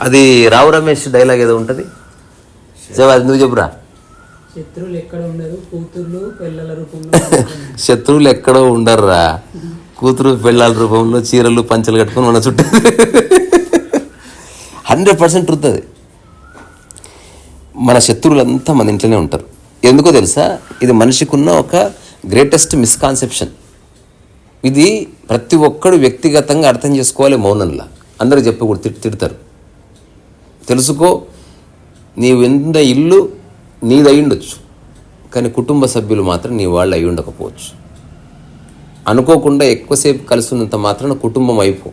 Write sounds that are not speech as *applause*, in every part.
అది రావు రమేష్ డైలాగ్ ఏదో ఉంటుంది? అది నువ్వు చెప్పురా. శత్రువులు ఎక్కడ ఉండరు కూతుర్లు పిల్లల రూపంలో *laughs* శత్రువులు ఎక్కడో ఉండర్రా. కూతురు పెళ్ళాల రూపంలో చీరలు పంచలు కట్టుకొని మన చుట్టూ. హండ్రెడ్ పర్సెంట్ ట్రుత్ అది. మన శత్రువులంతా మన ఇంట్లోనే ఉంటారు. ఎందుకో తెలుసా? ఇది మనిషికున్న ఒక గ్రేటెస్ట్ మిస్కాన్సెప్షన్ ఇది ప్రతి ఒక్కడు వ్యక్తిగతంగా అర్థం చేసుకోవాలి మౌనంలా. అందరూ చెప్పకూడదు తిట్ తిడతారు. తెలుసుకో నీవు ఎంత ఇల్లు నీది కానీ కుటుంబ సభ్యులు మాత్రం నీ వాళ్ళు అయి ఉండకపోవచ్చు. అనుకోకుండా ఎక్కువసేపు కలిసి ఉన్నంత మాత్రాన కుటుంబం అయిపో.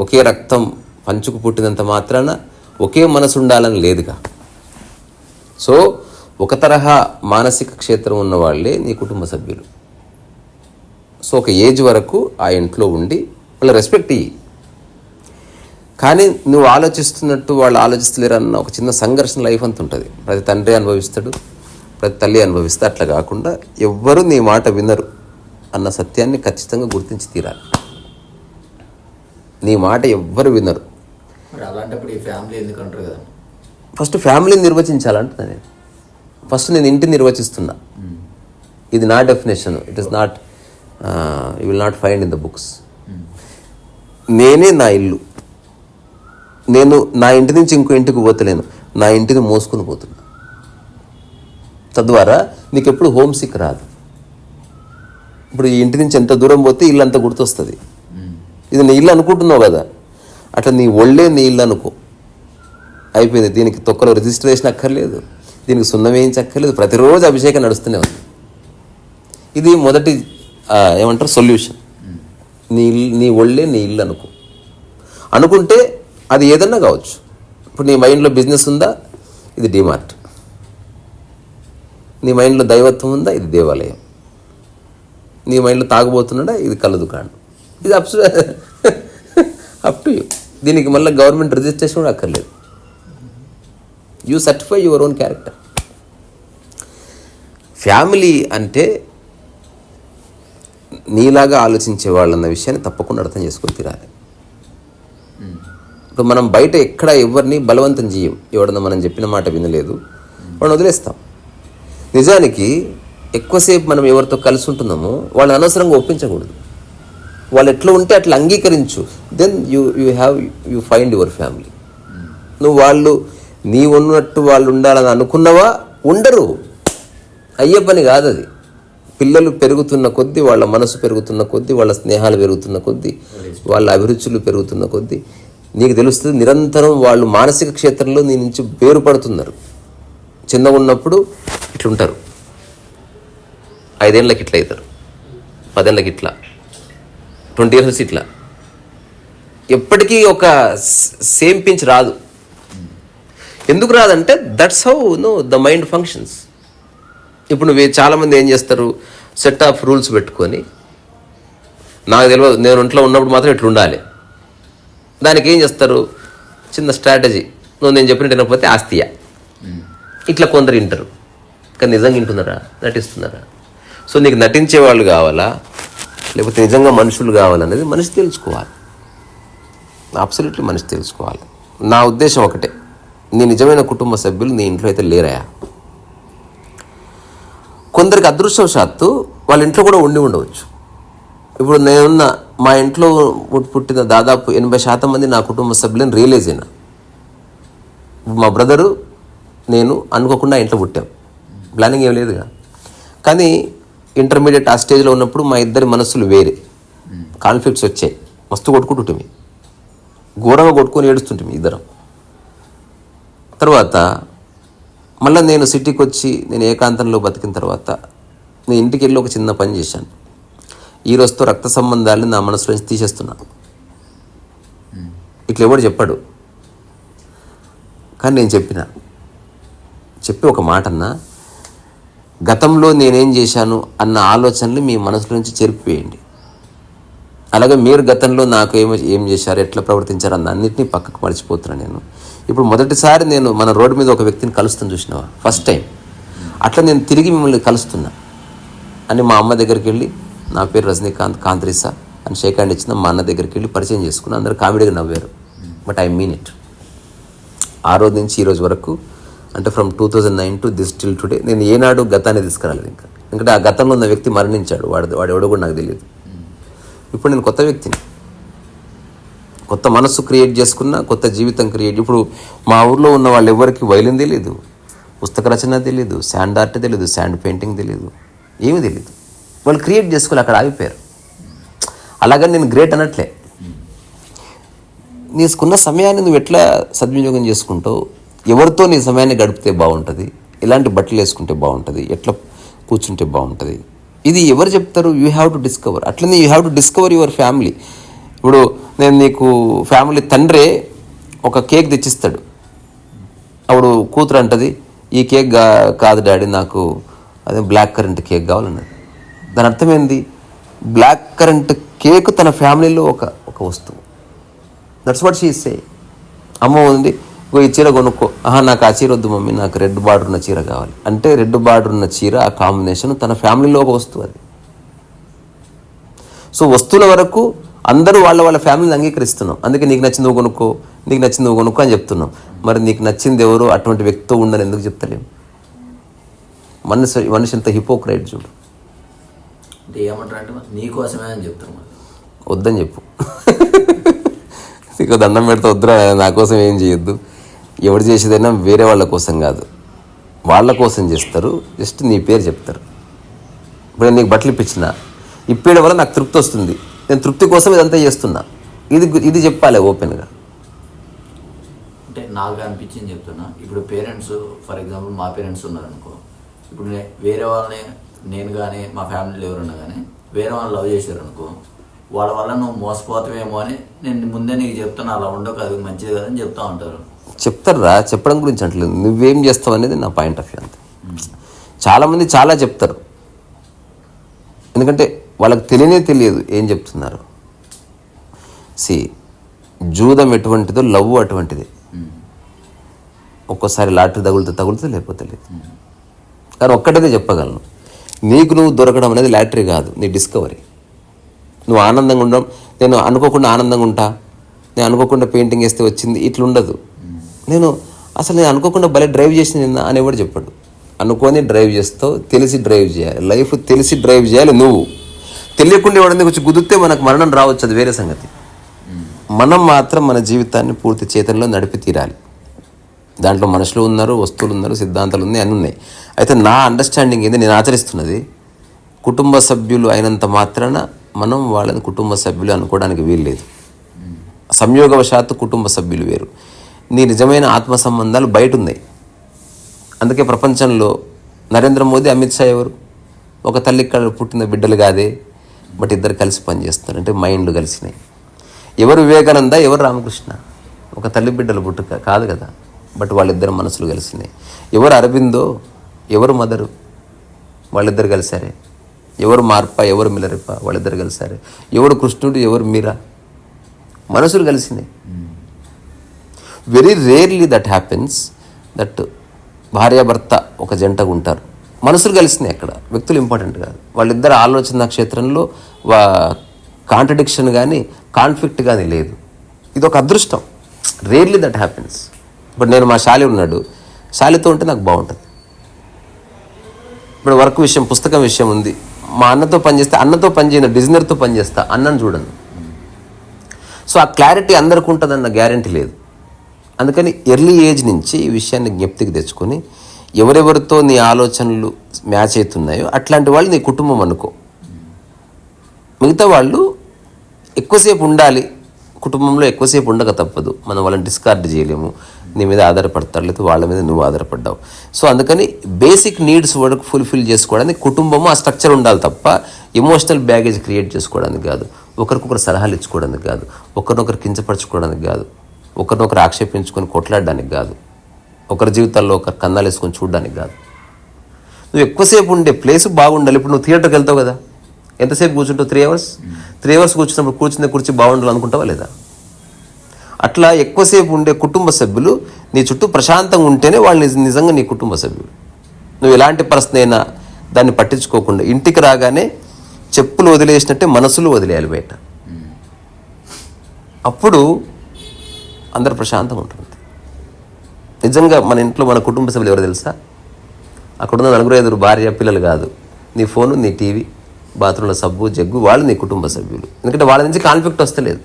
ఒకే రక్తం పంచుకు పుట్టినంత మాత్రాన ఒకే మనసు ఉండాలని లేదుగా. సో ఒక తరహా మానసిక క్షేత్రం ఉన్న వాళ్ళే నీ కుటుంబ సభ్యులు. సో ఒక ఏజ్ వరకు ఆ ఇంట్లో ఉండి వాళ్ళ రెస్పెక్ట్ ఇయ్యి. కానీ నువ్వు ఆలోచిస్తున్నట్టు వాళ్ళు ఆలోచిస్తలేరు అన్న ఒక చిన్న సంఘర్షణ లైఫ్ అంత ఉంటుంది. ప్రతి తండ్రి అనుభవిస్తాడు ప్రతి తల్లి అనుభవిస్తే అట్లా కాకుండా ఎవ్వరు నీ మాట వినరు అన్న సత్యాన్ని ఖచ్చితంగా గుర్తించి తీరాలి. నీ మాట ఎవ్వరు వినరు. అలాంటప్పుడు ఈ ఫ్యామిలీ ఎందుకు అంటారు కదా? ఫస్ట్ ఫ్యామిలీని నిర్వచించాలంటున్నా నేను. ఫస్ట్ నేను ఇంటిని నిర్వచిస్తున్నా. ఇది నా definition it is not you will not find in the books నేనే నా ఇల్లు. నేను నా ఇంటి నుంచి ఇంకో ఇంటికి పోతలేను. నా ఇంటిని మోసుకుని పోతున్నా. తద్వారా నీకు ఎప్పుడు హోమ్ సిక్ రాదు. ఇప్పుడు ఈ ఇంటి నుంచి ఎంత దూరం పోతే ఇల్లు అంత గుర్తొస్తుంది. ఇది నీ ఇల్లు అనుకుంటున్నావు కదా. అట్లా నీ ఒళ్ళే నీ ఇల్లు అనుకో. అయిపోయింది. దీనికి తొక్కలో రిజిస్ట్రేషన్ అక్కర్లేదు. దీనికి సున్నం వేయించక్కర్లేదు. ప్రతిరోజు అభిషేకం నడుస్తూనే ఉంది. ఇది మొదటి ఏమంటారు సొల్యూషన్ నీ ఇల్లు నీ ఒళ్ళే నీ ఇల్లు అనుకో. అనుకుంటే అది ఏదన్నా కావచ్చు. ఇప్పుడు నీ మైండ్లో బిజినెస్ ఉందా? ఇది డిమార్ట్ నీ మైండ్లో దైవత్వం ఉందా? ఇది దేవాలయం. నీ మైండ్లో తాగబోతున్నాడా? ఇది కళ్ళ దుకాణం. ఇది అప్ అప్ టు యూ దీనికి మళ్ళీ గవర్నమెంట్ రిజిస్ట్రేషన్ కూడా అక్కర్లేదు. You certify your own character family అంటే నీలాగా ఆలోచించే వాళ్ళన్న విషయాన్ని తప్పకుండా అర్థం చేసుకొని తీరాలి ఇప్పుడు మనం బయట ఎక్కడ ఎవరిని బలవంతం చేయం ఎవడన్నా మనం చెప్పిన మాట వినలేదు. వాళ్ళని వదిలేస్తాం. నిజానికి ఎక్కువసేపు మనం ఎవరితో కలిసి ఉంటున్నామో వాళ్ళని అనవసరంగా ఒప్పించకూడదు. వాళ్ళు ఎట్లా ఉంటే అట్లా అంగీకరించు. Then you you have you find your family నువ్వు వాళ్ళు నీ ఉన్నట్టు వాళ్ళు ఉండాలని అనుకున్నవా? ఉండరు. అయ్యే పని కాదు అది పిల్లలు పెరుగుతున్న కొద్దీ వాళ్ళ మనసు పెరుగుతున్న కొద్దీ వాళ్ళ స్నేహాలు పెరుగుతున్న కొద్దీ వాళ్ళ అభిరుచులు పెరుగుతున్న కొద్దీ నీకు తెలుస్తుంది నిరంతరం వాళ్ళు మానసిక క్షేత్రంలో నీ నుంచి వేరుపడుతున్నారు. చిన్నగా ఉన్నప్పుడు ఇట్లుంటారు. ఐదేళ్ళకి ఇట్లా అవుతారు. పదేళ్ళకి ఇట్లా. ట్వంటీ ఇయర్స్ ఇట్లా. ఎప్పటికీ ఒక సేమ్ పించ్ రాదు. ఎందుకు రాదంటే that's how know the mind functions ఇప్పుడు నువ్వు చాలామంది ఏం చేస్తారు? సెట్ ఆఫ్ రూల్స్ పెట్టుకొని నాకు తెలియదు నేను ఒంట్లో ఉన్నప్పుడు మాత్రం ఇట్లా ఉండాలి. దానికి ఏం చేస్తారు? చిన్న స్ట్రాటజీ నువ్వు నేను చెప్పినట్టు వినకపోతే ఆస్తియా? ఇట్లా కొందరు వింటారు. కానీ నిజంగా వింటున్నారా? నటిస్తున్నారా? సో నీకు నటించే వాళ్ళు కావాలా? లేకపోతే నిజంగా మనుషులు కావాలనేది మనిషి తెలుసుకోవాలి. అబ్సల్యూట్లీ మనిషి తెలుసుకోవాలి. నా ఉద్దేశం ఒకటే. నీ నిజమైన కుటుంబ సభ్యులు నీ ఇంట్లో అయితే లేరయా కొందరికి అదృష్టవశాత్తు వాళ్ళ ఇంట్లో కూడా ఉండి ఉండవచ్చు. ఇప్పుడు నేనున్న మా ఇంట్లో పుట్టిన దాదాపు ఎనభై శాతం మంది నా కుటుంబ సభ్యులను రియలైజ్ అయినా. మా బ్రదరు నేను అనుకోకుండా ఇంట్లో పుట్టాం. ప్లానింగ్ ఏం లేదుగా. కానీ ఇంటర్మీడియట్ ఆ స్టేజ్లో ఉన్నప్పుడు మా ఇద్దరి మనస్సులు వేరే. కాన్ఫ్లిక్ట్స్ వచ్చాయి. మస్తు కొట్టుకుంటుంటే ఘోరంగా కొట్టుకొని ఏడుస్తుంటే ఇద్దరం. తర్వాత మళ్ళీ నేను సిటీకి వచ్చి నేను ఏకాంతంలో బతికిన తర్వాత నేను ఇంటికి వెళ్ళి ఒక చిన్న పని చేశాను. ఈ రోజుతో రక్త సంబంధాలను నా మనసులో నుంచి తీసేస్తున్నాను ఇట్లా ఎవడు చెప్పాడు? కానీ నేను చెప్పిన. చెప్పి ఒక మాట అన్నా. గతంలో నేనేం చేశాను అన్న ఆలోచనలు మీ మనసులో నుంచి చెరిపివేయండి. అలాగే మీరు గతంలో నాకు ఏమో ఏం చేశారు ఎట్లా ప్రవర్తించారు అన్న అన్నింటినీ పక్కకు మర్చిపోతున్నాను నేను. ఇప్పుడు మొదటిసారి నేను మన రోడ్డు మీద ఒక వ్యక్తిని కలుస్తాను చూసినావా? ఫస్ట్ టైం అట్లా నేను తిరిగి మిమ్మల్ని కలుస్తున్నా. అని మా అమ్మ దగ్గరికి వెళ్ళి నా పేరు రజనీకాంత్ కాంత్రిసా అని షేక్ హ్యాండ్ ఇచ్చిన మా అన్న దగ్గరికి వెళ్ళి పరిచయం చేసుకున్నా. అందరు కామెడీగా నవ్వారు. బట్ ఐ మీన్ ఇట్ ఆ రోజు నుంచి ఈ రోజు వరకు అంటే from two thousand nine to this till today నేను ఏనాడు గతాన్ని తీసుకురాలేదు ఇంకా. ఎందుకంటే ఆ గతంలో ఉన్న వ్యక్తి మరణించాడు. వాడు వాడు ఎవడో కూడా నాకు తెలియదు. ఇప్పుడు నేను కొత్త వ్యక్తిని. కొత్త మనస్సు క్రియేట్ చేసుకున్న కొత్త జీవితం క్రియేట్ ఇప్పుడు మా ఊర్లో ఉన్న వాళ్ళు ఎవరికి వైలిన్ తెలియదు పుస్తక రచన తెలియదు శాండ్ ఆర్ట్ తెలియదు శాండ్ పెయింటింగ్ తెలియదు ఏమీ తెలియదు వాళ్ళు క్రియేట్ చేసుకుని అక్కడ ఆగిపోయారు. అలాగని నేను గ్రేట్ అనట్లే. నీకున్న సమయాన్ని నువ్వు ఎట్లా సద్వినియోగం చేసుకుంటావు? ఎవరితో నీ సమయాన్ని గడిపితే బాగుంటుంది? ఎలాంటి బట్టలు వేసుకుంటే బాగుంటుంది? ఎట్లా కూర్చుంటే బాగుంటుంది? ఇది ఎవరు చెప్తారు? యూ హ్యావ్ టు డిస్కవర్ అట్లనే you have to discover your family ఇప్పుడు నేను నీకు ఫ్యామిలీ తండ్రి ఒక కేక్ తెచ్చిస్తాడు. అప్పుడు కూతురు అంటది ఈ కేక్ కాదు డాడీ నాకు అదే బ్లాక్ కరెంట్ కేక్ కావాలన్నది. దాని అర్థం ఏంది? బ్లాక్ కరెంట్ కేక్ తన ఫ్యామిలీలో ఒక ఒక వస్తువు. దట్స్ వాట్ షీ సే అమ్మ ఉంది ఈ చీర కొనుక్కో. ఆహా నాకు ఆ చీర వద్దు మమ్మీ నాకు రెడ్ బార్డర్ ఉన్న చీర కావాలి. అంటే రెడ్ బార్డర్ ఉన్న చీర ఆ కాంబినేషన్ తన ఫ్యామిలీలో ఒక వస్తువు అది. సో వస్తువుల వరకు అందరూ వాళ్ళ వాళ్ళ ఫ్యామిలీని అంగీకరిస్తున్నాం. అందుకే నీకు నచ్చింది నువ్వు కొనుక్కో నీకు నచ్చింది నువ్వు కొనుక్కో అని చెప్తున్నాం. మరి నీకు నచ్చింది ఎవరు? అటువంటి వ్యక్తితో ఉండని ఎందుకు చెప్తలేం? మనిషి మనిషి ఎంత హిపోక్రైట్ చూడు. అంటే ఏమంటారు అంటే నీకోసమే అని చెప్తారు మరి. వద్దని చెప్పు. నీకు దండం పెడితే వద్దురా నా కోసం ఏం చేయొద్దు. ఎవరు చేసేదైనా వేరే వాళ్ళ కోసం కాదు. వాళ్ళ కోసం చేస్తారు జస్ట్ నీ పేరు చెప్తారు. ఇప్పుడు నీకు బట్టలు ఇప్పించిన. ఇప్పేయడం వల్ల నాకు తృప్తి వస్తుంది. నేను తృప్తి కోసం ఇదంతా చేస్తున్నా. ఇది ఇది చెప్పాలి ఓపెన్గా. అంటే నాకు అనిపించింది చెప్తున్నా. ఇప్పుడు పేరెంట్స్ ఫర్ ఎగ్జాంపుల్ మా పేరెంట్స్ ఉన్నారనుకో. ఇప్పుడు వేరే వాళ్ళని నేను కానీ మా ఫ్యామిలీలో ఎవరున్నా కానీ వేరే వాళ్ళని లవ్ చేశారు అనుకో వాళ్ళ వల్ల నువ్వు మోసపోతావేమో అని నేను ముందే నీకు చెప్తున్నా. అలా ఉండవు అది మంచిది కదని చెప్తా ఉంటారు. చెప్తారా చెప్పడం గురించి అంటలేదు నువ్వేం చేస్తావు అనేది నా పాయింట్ ఆఫ్ వ్యూ అంతే. చాలామంది చాలా చెప్తారు. ఎందుకంటే వాళ్ళకి తెలియనే తెలియదు ఏం చెప్తున్నారు. సి జూదం ఎటువంటిదో లవ్ అటువంటిది. ఒక్కోసారి లాటరీ తగులుతే తగులుతుంది లేకపోతే లేదు. కానీ ఒక్కటైతే చెప్పగలను. నీకు నువ్వు దొరకడం అనేది లాటరీ కాదు నీ డిస్కవరీ. నువ్వు ఆనందంగా ఉండడం నేను అనుకోకుండా ఆనందంగా ఉంటా నేను అనుకోకుండా పెయింటింగ్ వేస్తే వచ్చింది ఇట్లా ఉండదు. నేను అసలు నేను అనుకోకుండా భలే డ్రైవ్ చేసిన నిన్న అని ఎవడు చెప్పాడు. అనుకొని డ్రైవ్ చేస్తావు తెలిసి డ్రైవ్ చేయాలి. లైఫ్ తెలిసి డ్రైవ్ చేయాలి నువ్వు. తెలియకుండా ఎవడని కొంచెం కుదిరితే మనకు మరణం రావచ్చు అది వేరే సంగతి. మనం మాత్రం మన జీవితాన్ని పూర్తి చేతనలో నడిపి తీరాలి. దాంట్లో మనుషులు ఉన్నారు వస్తువులు ఉన్నారు సిద్ధాంతాలు ఉన్నాయి అన్నీ ఉన్నాయి. అయితే నా అండర్స్టాండింగ్ ఏంది? నేను ఆచరిస్తున్నది కుటుంబ సభ్యులు అయినంత మాత్రాన మనం వాళ్ళని కుటుంబ సభ్యులు అనుకోవడానికి వీల్లేదు సంయోగవశాత్తు కుటుంబ సభ్యులు వేరు. నీ నిజమైన ఆత్మ సంబంధాలు బయట ఉన్నాయి. అందుకే ప్రపంచంలో నరేంద్ర మోదీ అమిత్ షా ఎవరు? ఒక తల్లి కడ పుట్టిన బిడ్డలు కాదే. బట్ ఇద్దరు కలిసి పనిచేస్తున్నారు. అంటే మైండ్లు కలిసినాయి. ఎవరు వివేకానంద ఎవరు రామకృష్ణ? ఒక తల్లి బిడ్డలు పుట్టుక కాదు కదా. బట్ వాళ్ళిద్దరు మనసులు కలిసినాయి. ఎవరు అరవిందో ఎవరు మదరు? వాళ్ళిద్దరు కలిసారే. ఎవరు మార్ప ఎవరు మిలరిప? వాళ్ళిద్దరు కలిసారే. ఎవరు కృష్ణుడు ఎవరు మీరా? మనసులు కలిసినాయి. Very rarely that happens that భార్యాభర్త ఒక జంటగా ఉంటారు. మనసులు కలిసినాయి అక్కడ. వ్యక్తులు ఇంపార్టెంట్ కాదు. వాళ్ళిద్దరు ఆలోచన క్షేత్రంలో వా కాంట్రడిక్షన్ కానీ కాన్ఫ్లిక్ట్ కానీ లేదు. ఇది ఒక అదృష్టం. రేర్లీ దట్ హ్యాపెన్స్ ఇప్పుడు నేను మా శాలి ఉన్నాడు. శాలితో ఉంటే నాకు బాగుంటుంది. ఇప్పుడు వర్క్ విషయం పుస్తకం విషయం ఉంది. మా అన్నతో పనిచేస్తే అన్నతో పనిచేయను డిజైనర్తో పనిచేస్తా అన్నను చూడను. సో ఆ క్లారిటీ అందరికి ఉంటుందన్న గ్యారంటీ లేదు. అందుకని ఎర్లీ ఏజ్ నుంచి ఈ విషయాన్ని జ్ఞప్తికి తెచ్చుకొని ఎవరెవరితో నీ ఆలోచనలు మ్యాచ్ అవుతున్నాయో అట్లాంటి వాళ్ళు నీ కుటుంబం అనుకో. మిగతా వాళ్ళు ఎక్కువసేపు ఉండాలి. కుటుంబంలో ఎక్కువసేపు ఉండక తప్పదు. మనం వాళ్ళని డిస్కార్డ్ చేయలేము. నీ మీద ఆధారపడతారు. లేదా వాళ్ళ మీద నువ్వు ఆధారపడ్డావు. సో అందుకని బేసిక్ నీడ్స్ వరకు ఫుల్ఫిల్ చేసుకోవడానికి కుటుంబము ఆ స్ట్రక్చర్ ఉండాలి తప్ప ఎమోషనల్ బ్యాగేజ్ క్రియేట్ చేసుకోవడానికి కాదు. ఒకరికొకరు సలహాలు ఇచ్చుకోవడానికి కాదు. ఒకరినొకరు కించపరచుకోవడానికి కాదు. ఒకరినొకరు ఆక్షేపించుకొని కొట్లాడడానికి కాదు. ఒకరి జీవితాల్లో ఒకరు కన్నాలు వేసుకొని చూడడానికి కాదు. నువ్వు ఎక్కువసేపు ఉండే ప్లేస్ బాగుండాలి. ఇప్పుడు నువ్వు థియేటర్కి వెళ్తావు కదా. ఎంతసేపు కూర్చుంటావు? త్రీ అవర్స్ త్రీ అవర్స్ కూర్చున్నప్పుడు కూర్చునే కుర్చీ బాగుండాలి అనుకుంటావా లేదా? అట్లా ఎక్కువసేపు ఉండే కుటుంబ సభ్యులు నీ చుట్టూ ప్రశాంతంగా ఉంటేనే వాళ్ళు నిజ- నిజంగా నీ కుటుంబ సభ్యులు. నువ్వు ఎలాంటి పరిస్థితి అయినా దాన్ని పట్టించుకోకుండా ఇంటికి రాగానే చెప్పులు వదిలేసినట్టే మనసులు వదిలేయాలి బయట. అప్పుడు అందరు ప్రశాంతంగా ఉంటుంది నిజంగా మన ఇంట్లో మన కుటుంబ సభ్యులు ఎవరు తెలుసా? అక్కడున్న నలుగురు ఐదుగురు భార్య పిల్లలు కాదు. నీ ఫోను నీ టీవీ బాత్రూంలో సబ్బు జగ్గు వాళ్ళు నీ కుటుంబ సభ్యులు. ఎందుకంటే వాళ్ళ నుంచి కాన్ఫ్లిక్ట్ వస్తలేదు.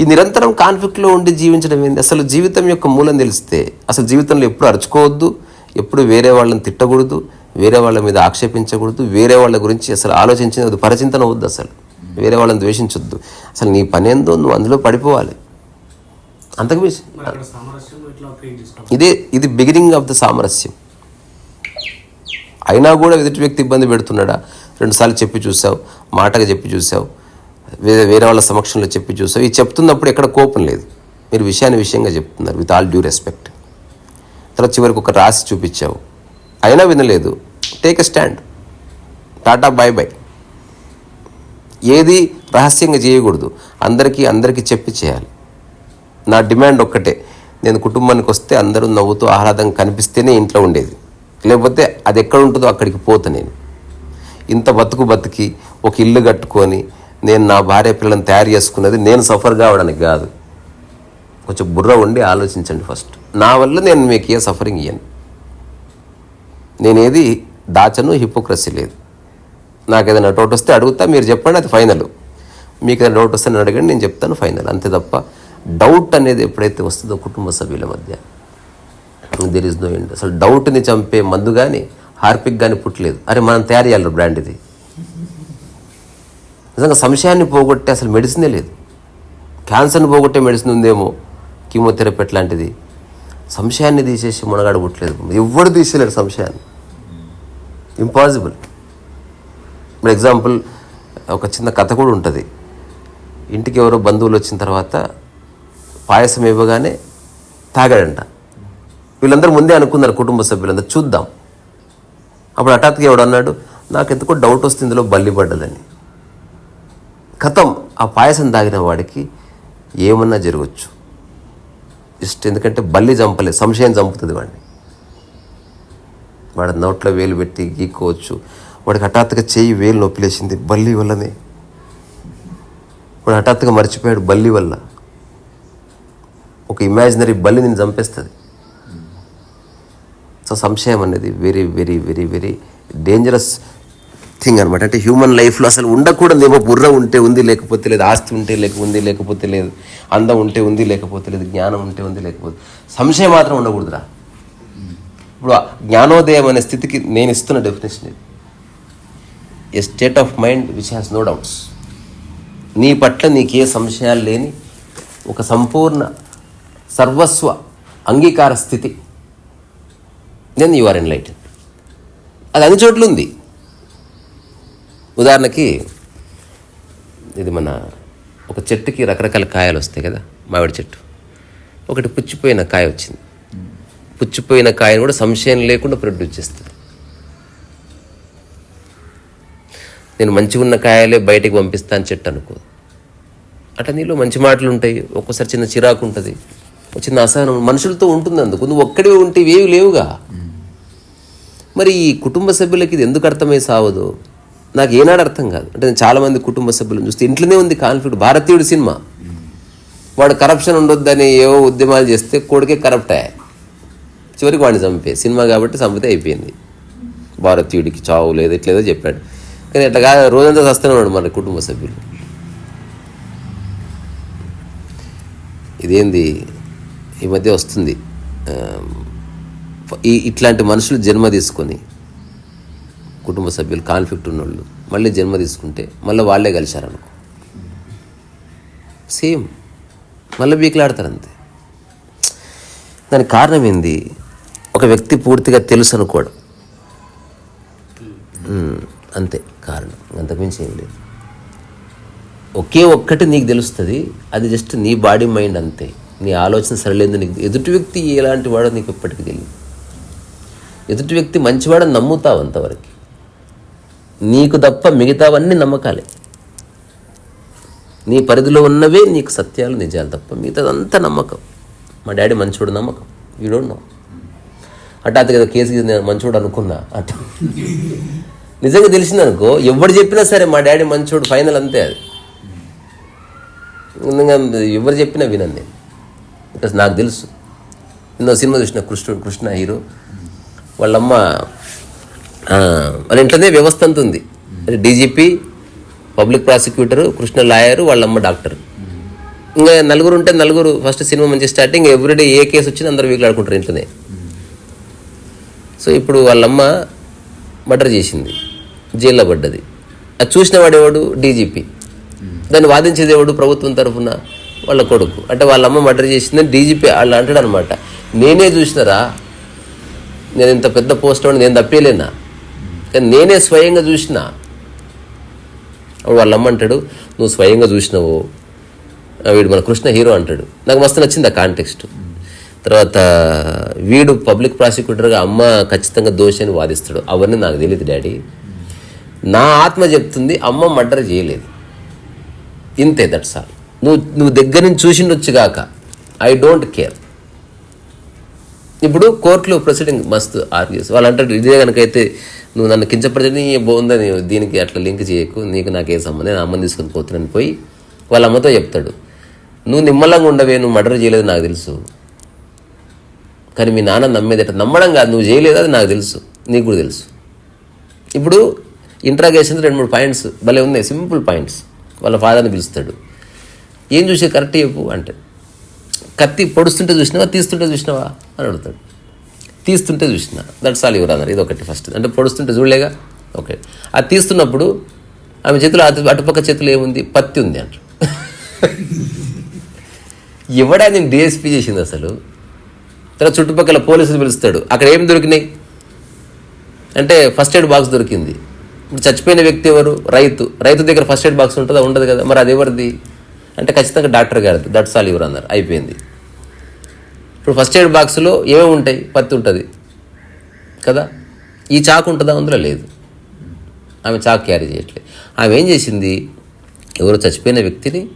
ఈ నిరంతరం కాన్ఫ్లిక్ట్లో ఉండి జీవించడం ఏంది? అసలు జీవితం యొక్క మూలం తెలిస్తే అసలు జీవితంలో ఎప్పుడు అరుచుకోవద్దు ఎప్పుడు వేరే వాళ్ళని తిట్టకూడదు వేరే వాళ్ళ మీద ఆక్షేపించకూడదు వేరే వాళ్ళ గురించి అసలు ఆలోచించవద్దు పరిచింతన వద్దు అసలు. వేరే వాళ్ళని ద్వేషించొద్దు. అసలు నీ పని నువ్వు అందులో పడిపోవాలి. అంతకు మించి. ఇది ఇదే ఇది బిగినింగ్ ఆఫ్ ద సామరస్యం. అయినా కూడా ఎదుటి వ్యక్తి ఇబ్బంది పెడుతున్నాడా? రెండుసార్లు చెప్పి చూసావు మాటగా చెప్పి చూసావు వేరే వేరే వాళ్ళ సమక్షంలో చెప్పి చూసావు. ఇది చెప్తున్నప్పుడు ఎక్కడ కోపం లేదు. మీరు విషయాన్ని విషయంగా చెప్తున్నారు విత్ ఆల్ డ్యూ రెస్పెక్ట్ తర్వాత చివరికి ఒక రాసి చూపించావు. అయినా వినలేదు. Take a stand tata bye bye ఏది రహస్యంగా చేయకూడదు. అందరికీ అందరికీ చెప్పి చేయాలి. నా డిమాండ్ ఒక్కటే. నేను కుటుంబానికి వస్తే అందరూ నవ్వుతూ ఆహ్లాదంగా కనిపిస్తేనే ఇంట్లో ఉండేది. లేకపోతే అది ఎక్కడ ఉంటుందో అక్కడికి పోతా నేను. ఇంత బతుకు బతికి ఒక ఇల్లు కట్టుకొని నేను నా భార్య పిల్లలను తయారు చేసుకున్నది నేను సఫర్ కావడానికి కాదు. కొంచెం బుర్ర ఉండి ఆలోచించండి ఫస్ట్. నా వల్ల నేను మీకు ఏ సఫరింగ్ ఇయ్యను. నేనేది దాచను హిపోక్రసీ లేదు. నాకు ఏదైనా డౌట్ వస్తే అడుగుతా మీరు చెప్పండి అది ఫైనల్ మీకు ఏదైనా డౌట్ వస్తే నేను అడగండి నేను చెప్తాను ఫైనల్ అంతే తప్ప డౌట్ అనేది ఎప్పుడైతే వస్తుందో కుటుంబ సభ్యుల మధ్య. దేర్ ఇస్ నో ఎండ్ అసలు డౌట్ని చంపే మందు కానీ హార్పిక్ కానీ పుట్టలేదు. అరే మనం తయారు చేయాలి బ్రాండ్ ఇది. నిజంగా సంశయాన్ని పోగొట్టే అసలు మెడిసినే లేదు. క్యాన్సర్ని పోగొట్టే మెడిసిన్ ఉందేమో కీమోథెరపీ అట్లాంటిది సంశయాన్ని తీసేసి మునగాడు పుట్టలేదు. ఎవడు తీసేలేడు సంశయాన్ని. ఇంపాసిబుల్ ఫర్ ఎగ్జాంపుల్ ఒక చిన్న కథ కూడా ఉంటుంది. ఇంటికి ఎవరో బంధువులు వచ్చిన తర్వాత పాయసం ఇవ్వగానే తాగాడంట. వీళ్ళందరూ ముందే అనుకున్నారు కుటుంబ సభ్యులందరూ చూద్దాం. అప్పుడు హఠాత్తుగా ఎవడు అన్నాడు నాకు ఎందుకో డౌట్ వస్తుంది ఇందులో బల్లి పడ్డదని. కథం ఆ పాయసం తాగిన వాడికి ఏమన్నా జరగచ్చు. జస్ట్ ఎందుకంటే బల్లి చంపలేదు సంశయం చంపుతుంది వాడిని. వాడి నోట్లో వేలు పెట్టి గీక్కోవచ్చు. వాడికి హఠాత్తుగా చేయి వేలు నొప్పిలేసింది బల్లి వల్లనే. వాడు హఠాత్తుగా మర్చిపోయాడు బల్లి వల్ల. ఒక ఇమాజినరీ బల్లి నేను చంపేస్తుంది. సో సంశయం అనేది very very very very dangerous thing అనమాట అంటే హ్యూమన్ లైఫ్లో అసలు ఉండకూడదు ఏమో బుర్ర ఉంటే ఉంది లేకపోతే లేదు ఆస్తి ఉంటే లేక ఉంది లేకపోతే లేదు అందం ఉంటే ఉంది లేకపోతే లేదు జ్ఞానం ఉంటే ఉంది లేకపోతే సంశయం మాత్రం ఉండకూడదురా. ఇప్పుడు జ్ఞానోదయం అనే స్థితికి నేను ఇస్తున్న డెఫినేషన్ ఇది. A state of mind which has no doubts నీ పట్ల నీకే సంశయాలు లేని ఒక సంపూర్ణ సర్వస్వ అంగీకార స్థితి. దెన్ యు ఆర్ ఎన్లైట్ అది అన్ని చోట్ల ఉంది ఉదాహరణకి ఇది మన ఒక చెట్టుకి రకరకాల కాయలు వస్తాయి కదా మామిడి చెట్టు. ఒకటి పుచ్చిపోయిన కాయ వచ్చింది. పుచ్చిపోయిన కాయను కూడా సంశయం లేకుండా ప్రొడ్యూస్ చేస్తుంది. నేను మంచిగా ఉన్న కాయలే బయటికి పంపిస్తాను చెట్టు అనుకో. అట్లా నీలో మంచి మాటలు ఉంటాయి ఒక్కోసారి చిన్న చిరాకు ఉంటుంది. చిన్న అసహనం మనుషులతో ఉంటుంది అందుకు. నువ్వు ఒక్కడివే ఉంటే ఇవేవి లేవుగా? మరి ఈ కుటుంబ సభ్యులకి ఇది ఎందుకు అర్థమై సావదు? నాకు ఏనాడు అర్థం కాదు. అంటే నేను చాలామంది కుటుంబ సభ్యులను చూస్తే ఇంట్లోనే ఉంది కాన్ఫ్లిక్ట్. భారతీయుడు సినిమా. వాడు కరప్షన్ ఉండొద్దని ఏవో ఉద్యమాలు చేస్తే కొడుకే కరప్ట్ అయ్యాయి చివరికి వాడిని చంపే. సినిమా కాబట్టి చంపితే అయిపోయింది. భారతీయుడికి చావు లేదు ఇట్లేదో చెప్పాడు. కానీ అట్లా కాదు రోజంతా సస్తున్నాడు మన కుటుంబ సభ్యులు. ఇదేంది? ఈ మధ్య వస్తుంది. ఈ ఇట్లాంటి మనుషులు జన్మ తీసుకొని కుటుంబ సభ్యులు కాన్ఫ్లిక్ట్ ఉన్నోళ్ళు మళ్ళీ జన్మ తీసుకుంటే మళ్ళీ వాళ్ళే కలిశారనుకో. సేమ్. మళ్ళీ బీకులాడతారు అంతే. దానికి కారణం ఏంది? ఒక వ్యక్తి పూర్తిగా తెలుసు అనుకోవడం అంతే కారణం. అంతకుమించి ఏం లేదు. ఒకే ఒక్కటి నీకు తెలుస్తుంది అది జస్ట్ నీ బాడీ మైండ్ అంతే. నీ ఆలోచన సరిలేదు నీకు ఎదుటి వ్యక్తి ఎలాంటి వాడో నీకు ఇప్పటికీ తెలియదు. ఎదుటి వ్యక్తి మంచివాడని నమ్ముతావు అంతవరకు. నీకు తప్ప మిగతావన్నీ నమ్మకాలే. నీ పరిధిలో ఉన్నవే నీకు సత్యాలు నిజాలు తప్ప మిగతాదంతా నమ్మకం. మా డాడీ మంచివాడు నమ్మకం. యూ డోంట్ నో అది కదా కేసు గీసి నేను మంచోడు అనుకున్నా. అట్ట నిజంగా తెలిసిందనుకో ఎవడు చెప్పినా సరే మా డాడీ మంచోడు ఫైనల్ అంతే అది. ఎవరు చెప్పినా వినను నేను నాకు తెలుసు. నిన్న సినిమా చూసిన కృష్ణుడు కృష్ణ హీరో. వాళ్ళమ్మ వాళ్ళ ఇంట్లోనే వ్యవస్థ అంత ఉంది. DGP public prosecutor Krishna lawyer వాళ్ళమ్మ డాక్టర్. ఇంకా నలుగురు ఉంటే నలుగురు ఫస్ట్ సినిమా మంచి స్టార్టింగ్ ఎవ్రీడే ఏ కేసు వచ్చినా అందరూ వీకులాడుకుంటారు ఇంట్లోనే. సో ఇప్పుడు వాళ్ళమ్మ మర్డర్ చేసింది. జైల్లో పడ్డది. అది చూసిన వాడేవాడు? డీజీపీ. దాన్ని వాదించేదేవాడు ప్రభుత్వం తరఫున? వాళ్ళ కొడుకు. అంటే వాళ్ళ అమ్మ మర్డర్ చేసిందని డీజీపీ వాళ్ళు అంటాడు అనమాట నేనే చూసినారా? నేను ఇంత పెద్ద పోస్ట్ నేను తప్పేలేనా? కానీ నేనే స్వయంగా చూసిన. వాళ్ళ అమ్మ అంటాడు నువ్వు స్వయంగా చూసినావు. వీడు మన కృష్ణ హీరో అంటాడు. నాకు మస్తు నచ్చింది ఆ కాంటెక్స్ట్ తర్వాత వీడు పబ్లిక్ ప్రాసిక్యూటర్గా అమ్మ ఖచ్చితంగా దోషి అని వాదిస్తాడు. అవన్నీ నాకు తెలియదు డాడీ. నా ఆత్మ చెప్తుంది అమ్మ మర్డర్ చేయలేదు. ఇంతే దట్స్ ఆల్ నువ్వు నువ్వు దగ్గర నుంచి చూసిండొచ్చు గాక ఐ డోంట్ కేర్ ఇప్పుడు కోర్టులో ప్రొసీడింగ్ మస్తు ఆర్గ్యూస్. వాళ్ళు అంటారు ఇదే కనుకైతే నువ్వు నన్ను కించపరచని బాగుందని దీనికి అట్లా లింక్ చేయకు నీకు నాకే సంబంధం నేను అమ్మని తీసుకొని పోతున్నాను పోయి వాళ్ళ అమ్మతో చెప్తాడు. నువ్వు నిమ్మలంగా ఉండవే నువ్వు మర్డర్ చేయలేదు నాకు తెలుసు. కానీ మీ నాన్న నమ్మేది అట్లా నమ్మడం కాదు నువ్వు చేయలేదు అది నాకు తెలుసు నీకు కూడా తెలుసు. ఇప్పుడు ఇంట్రాగేషన్ రెండు మూడు పాయింట్స్ భలే ఉన్నాయి సింపుల్ పాయింట్స్ వాళ్ళ ఫాదర్ని పిలుస్తాడు. ఏం చూసే కరెక్ట్ చెప్పు అంటే. కత్తి పొడుస్తుంటే చూసినావా తీస్తుంటే చూసినావా అని అడుగుతాడు. తీస్తుంటే చూసిన. దట్స్ ఆల్ యువర్ అన్నారు ఇది ఒకటి ఫస్ట్ అంటే పొడుస్తుంటే చూడలేగా? ఓకే అది తీస్తున్నప్పుడు ఆమె చేతిలో అటు అటుపక్క చేతిలో ఏముంది? పత్తి ఉంది అంట *laughs* ఎవడా నేను డిఎస్పీ చేసింది అసలు? తర్వాత చుట్టుపక్కల పోలీసులు పిలుస్తాడు. అక్కడ ఏం దొరికినాయి? అంటే ఫస్ట్ ఎయిడ్ బాక్స్ దొరికింది. ఇప్పుడు చచ్చిపోయిన వ్యక్తి ఎవరు? రైతు. రైతు దగ్గర ఫస్ట్ ఎయిడ్ బాక్స్ ఉంటుందా? ఉండదు కదా. మరి అది ఎవరిది? అంటే ఖచ్చితంగా డాక్టర్ గారు దట్స్ ఆల్ యువర్ అన్నారు అయిపోయింది. ఇప్పుడు ఫస్ట్ ఎయిడ్ బాక్స్లో ఏమేమి ఉంటాయి? పత్తి ఉంటుంది. కదా? ఈ చాకు ఉంటుందా? అందులో లేదు. ఆమె చాకు క్యారీ చేయట్లేదు ఆమె ఏం చేసింది? ఎవరో చచ్చిపోయిన వ్యక్తిని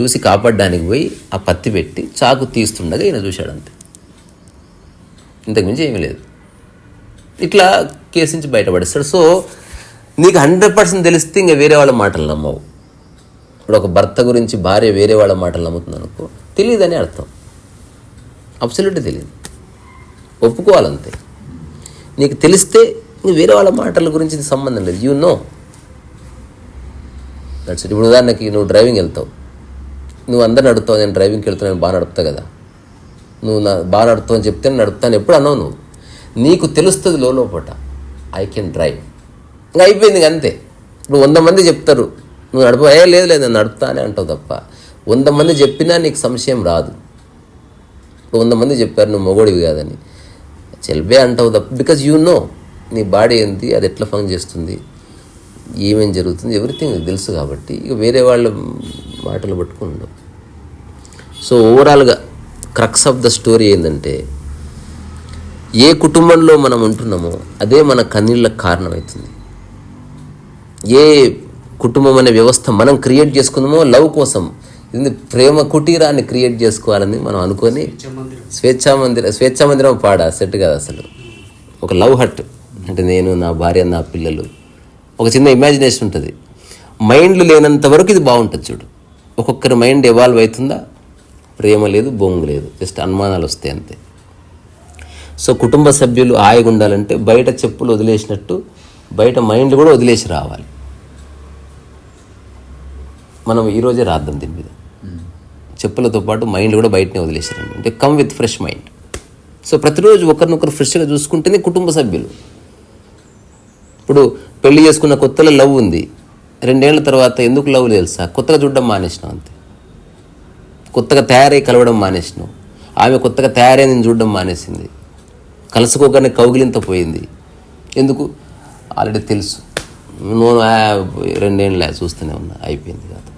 చూసి కాపాడడానికి పోయి ఆ పత్తి పెట్టి చాకు తీస్తుండగా ఈయన చూశాడు అంతే. ఇంతకుమించి ఏమీ లేదు. ఇట్లా కేసు నుంచి బయటపడేస్తాడు. సో నీకు హండ్రెడ్ పర్సెంట్ తెలిస్తే ఇంకా వేరే వాళ్ళ మాటలు నమ్మవు. ఇప్పుడు ఒక భర్త గురించి భార్య వేరే వాళ్ళ మాటలు నమ్ముతుంది అనుకో తెలియదని అర్థం. అబ్సల్యూట్ తెలియదు ఒప్పుకోవాలంతే. నీకు తెలిస్తే నువ్వు వేరే వాళ్ళ మాటల గురించి సంబంధం లేదు. యూ నో దట్స్ ఇప్పుడు ఉదాహరణకి నువ్వు డ్రైవింగ్ వెళ్తావు. నువ్వు అందరు నడుపుతావు నేను డ్రైవింగ్కి వెళ్తావు నేను బాగా నడుపుతా కదా. నువ్వు నా బాగా నడుపుతావు అని చెప్తే నేను నడుపుతాను ఎప్పుడు అన్నావు నువ్వు. నీకు తెలుస్తుంది లోపట ఐ కెన్ డ్రైవ్ ఇంకా అయిపోయింది అంతే. ఇప్పుడు వంద మంది చెప్తారు నువ్వు నడప ఏ లేదు లేదు నేను నడుపుతా అని అంటావు తప్ప. వంద మంది చెప్పినా నీకు సంశయం రాదు. ఇప్పుడు వంద మంది చెప్పారు నువ్వు మొగోడివి కాదని. చెల్బే అంటావు తప్ప బికాజ్ యూ నో నీ బాడీ ఏంది అది ఎట్లా ఫంక్షన్ చేస్తుంది ఏమేం జరుగుతుంది ఎవ్రీథింగ్ తెలుసు కాబట్టి ఇక వేరే వాళ్ళ మాటలు పట్టుకుండవు సో ఓవరాల్గా క్రక్స్ ఆఫ్ ద స్టోరీ ఏంటంటే ఏ కుటుంబంలో మనం ఉంటున్నామో అదే మన కన్నీళ్ళకు కారణమవుతుంది. ఏ కుటుంబం అనే వ్యవస్థ మనం క్రియేట్ చేసుకుందామో లవ్ కోసం. ఇది ప్రేమ కుటీరాన్ని క్రియేట్ చేసుకోవాలని మనం అనుకొని స్వేచ్ఛా మందిరం స్వేచ్ఛా మందిరం పాడ సెట్ కాదు అసలు. ఒక లవ్ హట్ అంటే నేను నా భార్య నా పిల్లలు. ఒక చిన్న ఇమాజినేషన్ ఉంటుంది. మైండ్లు లేనంత వరకు ఇది బాగుంటుంది చూడు. ఒక్కొక్కరి మైండ్ ఎవాల్వ్ అవుతుందా? ప్రేమ లేదు బొంగు లేదు. జస్ట్ అనుమానాలు వస్తాయి అంతే. సో కుటుంబ సభ్యులు హాయిగా ఉండాలంటే బయట చెప్పులు వదిలేసినట్టు బయట మైండ్ కూడా వదిలేసి రావాలి. మనం ఈరోజే రాద్దాం దీని మీద. చెప్పులతో పాటు మైండ్ కూడా బయటనే వదిలేసారండి అంటే come with fresh mind so ప్రతిరోజు ఒకరినొకరు ఫ్రెష్గా చూసుకుంటేనే కుటుంబ సభ్యులు. ఇప్పుడు పెళ్ళి చేసుకున్న కొత్తలో లవ్ ఉంది. రెండేళ్ళ తర్వాత ఎందుకు లవ్ తెలుసా? కొత్తగా చూడడం మానేసినాం అంతే. కొత్తగా తయారై కలవడం మానేసినాం. ఆమె కొత్తగా తయారైంది చూడడం మానేసింది. కలుసుకోగానే కౌగిలింత పోయింది. ఎందుకు? ఆల్రెడీ తెలుసు. నువ్వు రెండేళ్ళ చూస్తూనే ఉన్నా. అయిపోయింది కాదు.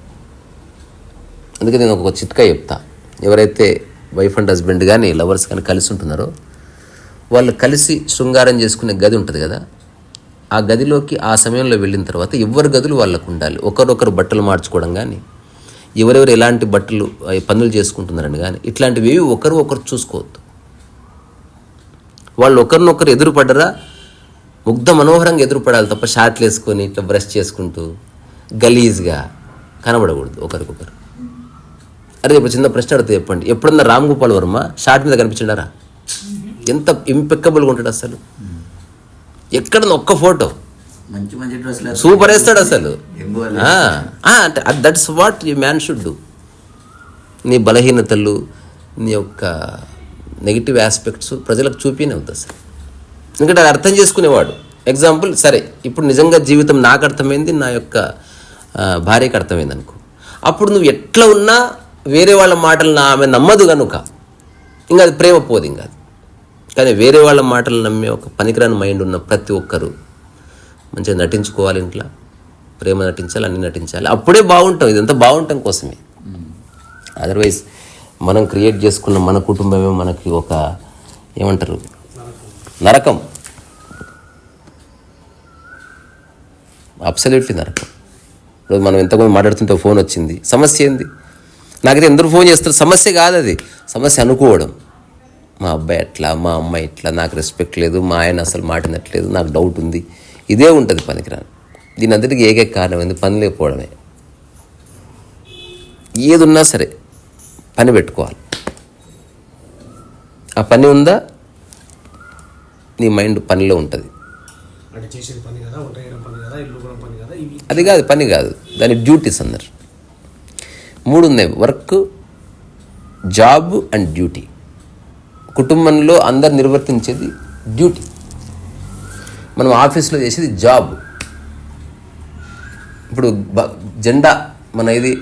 అందుకే నేను ఒక చిట్కా చెప్తా. ఎవరైతే వైఫ్ అండ్ హస్బెండ్ కానీ లవర్స్ కానీ కలిసి ఉంటున్నారో వాళ్ళు కలిసి శృంగారం చేసుకునే గది ఉంటుంది కదా ఆ గదిలోకి ఆ సమయంలో వెళ్ళిన తర్వాత ఎవరి గదులు వాళ్ళకు ఉండాలి. ఒకరొకరు బట్టలు మార్చుకోవడం కానీ ఎవరెవరు ఎలాంటి బట్టలు పనులు చేసుకుంటున్నారని కానీ ఇట్లాంటివి ఏవి ఒకరు ఒకరు చూసుకోవద్దు. వాళ్ళు ఒకరినొకరు ఎదురుపడ్డరా ముగ్ధ మనోహరంగా ఎదురుపడాలి తప్ప షార్ట్లు వేసుకొని ఇట్లా బ్రష్ చేసుకుంటూ గలీజ్గా కనబడకూడదు ఒకరికొకరు. అరే ఇప్పుడు చిన్న ప్రశ్న అడిగితే చెప్పండి. ఎప్పుడన్నా రామ్ గోపాల్ వర్మ షార్ట్ మీద కనిపించిండారా? ఎంత ఇంపెక్కబుల్గా ఉంటాడు అసలు. ఎక్కడన్నా ఒక్క ఫోటో. మంచి మంచి డ్రెస్లు సూపర్ వేస్తాడు అసలు. అంటే that's what you man should do నీ బలహీనతలు నీ యొక్క నెగిటివ్ ఆస్పెక్ట్స్ ప్రజలకు చూపినే వద్దు అసలు. ఎందుకంటే అది అర్థం చేసుకునేవాడు. ఎగ్జాంపుల్ సరే ఇప్పుడు నిజంగా జీవితం నాకు అర్థమైంది నా యొక్క భార్యకి అర్థమైంది అనుకో. అప్పుడు నువ్వు ఎట్లా ఉన్నా వేరే వాళ్ళ మాటలు ఆమె నమ్మదు కనుక ఇంకా అది ప్రేమ పోదు ఇంకా అది. కానీ వేరే వాళ్ళ మాటలు నమ్మే ఒక పనికిరాని మైండ్ ఉన్న ప్రతి ఒక్కరు మంచిగా నటించుకోవాలి ఇంట్లో ప్రేమ నటించాలి అన్ని నటించాలి. అప్పుడే బాగుంటాం ఇదంతా బాగుంటాం కోసమే. అదర్వైజ్ మనం క్రియేట్ చేసుకున్న మన కుటుంబమే మనకి ఒక ఏమంటారు? నరకం. అబ్సల్యూట్లీ నరకం. ఇప్పుడు మనం ఎంతమంది మాట్లాడుతుంటే ఫోన్ వచ్చింది. సమస్య ఏంది? నాకైతే ఎందరూ ఫోన్ చేస్తారు. సమస్య కాదు అది. సమస్య అనుకోవడం. మా అబ్బాయి ఎట్లా మా అమ్మాయి ఇట్లా నాకు రెస్పెక్ట్ లేదు మా ఆయన అసలు మాటినట్లేదు నాకు డౌట్ ఉంది. ఇదే ఉంటుంది పనికిరాని. దీని అంతటికి ఏకైక కారణం ఏంది? పని లేకపోవడమే. ఏది ఉన్నా సరే పని పెట్టుకోవాలి. ఆ పని ఉందా? నీ మైండ్ పనిలో ఉంటుంది. అది కాదు పని కాదు. దాని డ్యూటీస్ అన్నారు మూడు ఉన్నాయి వర్క్ జాబ్ అండ్ డ్యూటీ. కుటుంబంలో అందరు నిర్వర్తించేది డ్యూటీ. మనం ఆఫీస్లో చేసేది జాబ్. ఇప్పుడు బ- జెండా మన ఇది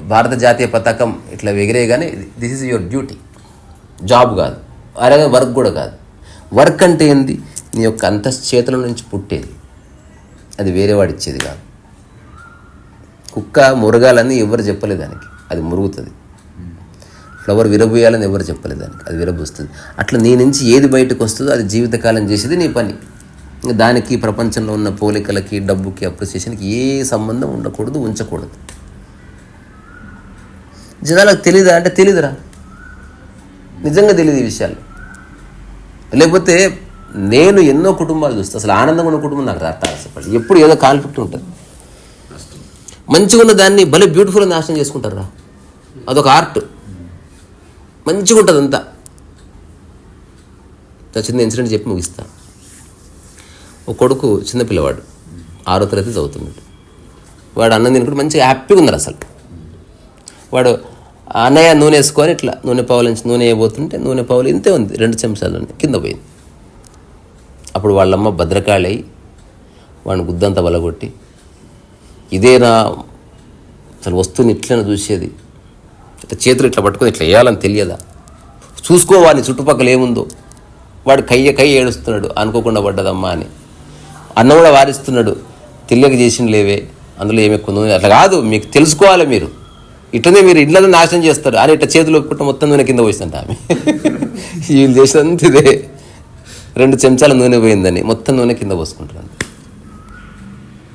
భారత జాతీయ పతాకం ఇట్లా ఎగిరేయగానే this is your duty. Job కాదు. అలాగే వర్క్ కూడా కాదు. వర్క్ అంటే ఏంది? నీ యొక్క అంతశ్చేతుల నుంచి పుట్టేది. అది వేరే ఇచ్చేది కాదు. కుక్క మురగాలని ఎవరు చెప్పలేదు దానికి. అది మురుగుతుంది. ఫ్లవర్ విరబోయాలని ఎవరు చెప్పలేదు దానికి. అది విరబూస్తుంది. అట్లా నీ నుంచి ఏది బయటకు వస్తుందో అది జీవితకాలం చేసేది నీ పని. దానికి ప్రపంచంలో ఉన్న పోలికలకి డబ్బుకి అప్రిసియేషన్కి ఏ సంబంధం ఉండకూడదు ఉంచకూడదు. జనాలకు తెలీదా? అంటే తెలీదురా. నిజంగా తెలియదు ఈ విషయాలు. లేకపోతే నేను ఎన్నో కుటుంబాలు చూస్తాను అసలు ఆనందంగా ఉన్న కుటుంబం నాకు రాట అసలు ఎప్పుడు ఏదో కాన్ఫ్లిక్ట్ ఉంటుంది. మంచిగా ఉన్న దాన్ని భలే బ్యూటిఫుల్ నాశనం చేసుకుంటారా అదొక ఆర్ట్ మంచిగా ఉంటుంది అంతా నా చిన్న ఇన్సిడెంట్ చెప్పి ముగిస్తా. ఒక కొడుకు చిన్న పిల్లవాడు. ఆరో తరగతి చదువుతున్నాడు. వాడు అన్నం తినుకుంటే మంచిగా హ్యాపీగా ఉన్నారు అసలు. వాడు అన్నయ్య నూనె వేసుకొని ఇట్లా నూనె పావుల నుంచి నూనె వేయబోతుంటే నూనె పావులు ఇంతే ఉంది రెండు చెంచాలు కింద పోయింది. అప్పుడు వాళ్ళమ్మ భద్రకాళి వాడిని గుద్దంతా బలగొట్టి ఇదేనా? అసలు వస్తువుని ఇట్లనే చూసేది. ఇట్లా చేతులు ఇట్లా పట్టుకుని ఇట్లా వేయాలని తెలియదా? చూసుకోవాలి చుట్టుపక్కల ఏముందో? వాడు కయ్య కయ్య ఏడుస్తున్నాడు అనుకోకుండా పడ్డదమ్మా అని. అన్న కూడా వారిస్తున్నాడు తెలియక చేసిన లేవే అందులో ఏమి ఎక్కువ అట్లా కాదు మీకు తెలుసుకోవాలి మీరు. ఇట్లనే మీరు ఇళ్ళని నాశనం చేస్తారు. అని ఇట్లా చేతులు పుట్ట మొత్తం నూనె కింద పోసిందంట ఆమె. వీళ్ళు చేసినంత ఇదే. రెండు చెంచాల నూనె పోయిందని మొత్తం నూనె కింద పోసుకుంటారు